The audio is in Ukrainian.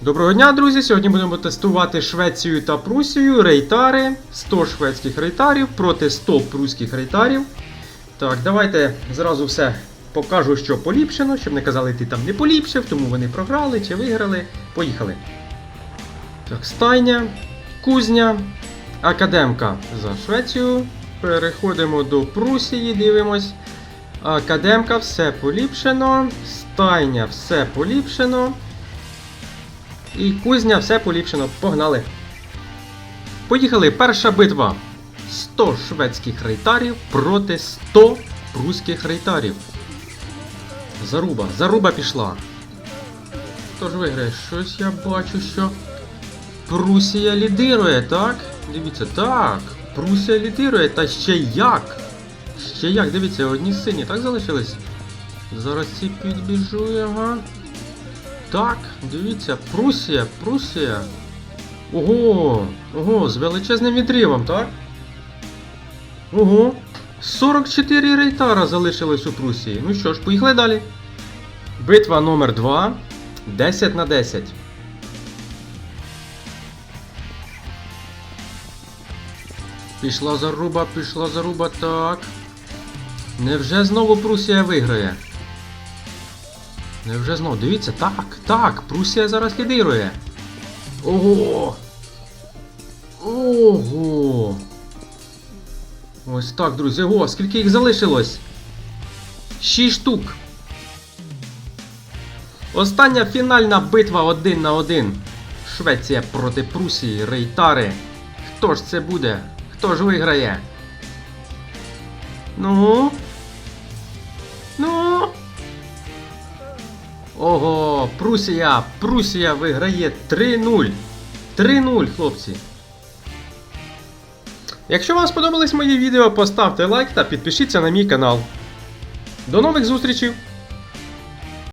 Доброго дня, друзі! Сьогодні будемо тестувати Швецію та Прусію, рейтари. 100 шведських рейтарів проти 100 пруських рейтарів. Так, давайте зразу все покажу, що поліпшено, щоб не казали, ти там не поліпшив, тому вони програли чи виграли. Поїхали. Так, стайня, кузня, академка за Швецію. Переходимо до Прусії, дивимось. Академка, все поліпшено. Стайня, все поліпшено. І кузня, все поліпшено. Погнали. Поїхали. Перша битва. 100 шведських рейтарів проти 100 пруських рейтарів. Заруба. Заруба пішла. Хто ж виграє? Щось я бачу, що Прусія лідирує, так? Дивіться, так. Прусія лідирує, та ще як? Ще як, дивіться, одні сині, так залишились? Зараз ці підбіжу, ага. Так, дивіться, Прусія, Прусія. Ого, ого, з величезним відривом, так? Ого. 44 рейтара залишилось у Прусії. Ну що ж, поїхали далі. Битва номер 2. 10 на 10. Пішла заруба, пішла заруба, так. Невже знову Прусія виграє? Невже знову? Дивіться, так, так, Прусія зараз лідирує. Ого! Ого! Ось так, друзі. Ого, скільки їх залишилось? Шість штук. Остання фінальна битва один на один. Швеція проти Прусії, Рейтари. Хто ж це буде? Хто ж виграє? Ну? Ну? Ого, Прусія! Прусія виграє 3-0. 3-0, хлопці. Якщо вам сподобались мої відео, поставте лайк та підпишіться на мій канал. До нових зустрічей!